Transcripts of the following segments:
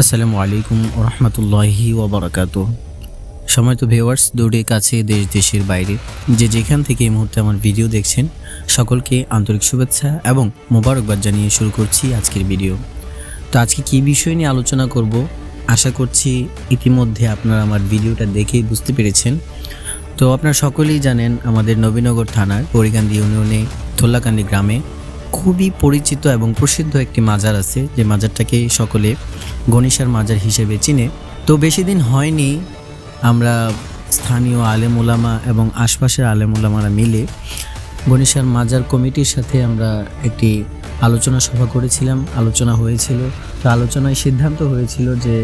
আসসালামু আলাইকুম রহমতুল্লাহি ওবরাকাত। সময় তো ভিউয়ার্স দৌড়ে কাছে, দেশ, দেশের বাইরে। যে যেখান থেকে এই মুহূর্তে আমার ভিডিও দেখছেন, সকলকে আন্তরিক শুভেচ্ছা এবং মোবারকবাদ জানিয়ে শুরু করছি আজকের ভিডিও। তো আজকে কী বিষয় নিয়ে আলোচনা করব? আশা করছি ইতিমধ্যে আপনারা আমার ভিডিওটা দেখেই বুঝতে পেরেছেন। তো আপনারা সকলেই জানেন, আমাদের নবীনগর থানার পরিকান্দি ইউনিয়নে, থোল্লাকান্দি গ্রামে খুবই পরিচিত এবং প্রসিদ্ধ একটি মাজার আছে, যে মাজারটাকে সকলে গণেশার মাজার হিসেবে চিনে। তো বেশি দিন হয়নি আমরা স্থানীয় আলেম ওলামা এবং আশপাশের আলেম ওলামারা মিলে গণেশার মাজার কমিটির সাথে আমরা একটি আলোচনা সভা করেছিলাম, আলোচনা হয়েছিল। তো আলোচনায় সিদ্ধান্ত হয়েছিল যে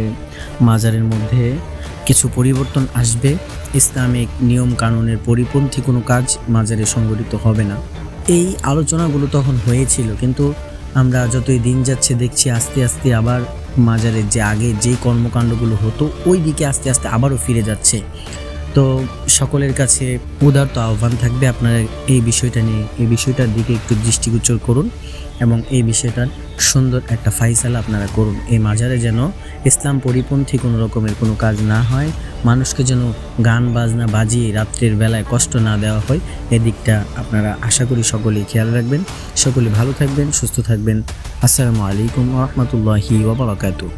মাজারের মধ্যে কিছু পরিবর্তন আসবে। ইসলামিক নিয়ম কানুনের পরিপন্থী কোনো কাজ মাজারে সংগঠিত হবে না। এই আলোচনাগুলো তখন হয়েছিল, কিন্তু আমরা যতই দিন যাচ্ছে দেখছি আস্তে আস্তে আবার মাজারের যে আগে যেই কর্মকাণ্ডগুলো হতো ওই দিকে আস্তে আস্তে আবারও ফিরে যাচ্ছে। তো সকলের কাছে উদারত আহ্বান থাকবে আপনারা এই বিষয়টা নিয়ে, এই বিষয়টার দিকে একটু দৃষ্টিগোচর করুন এবং এই বিষয়টার সুন্দর একটা ফাইসালা আপনারা করুন। এই মাজারে যেন ইসলাম পরিপন্থী কোনো রকমের কোনো কাজ না হয়, মানুষকে যেন গান, বাজনা বাজিয়ে রাত্রের বেলায় কষ্ট না দেওয়া হয়, এদিকটা আপনারা আশা করি সকলেই খেয়াল রাখবেন। সকলে ভালো থাকবেন, সুস্থ থাকবেন। আসসালামু আলাইকুম রহমতুল্লাহি ওবরাকাতু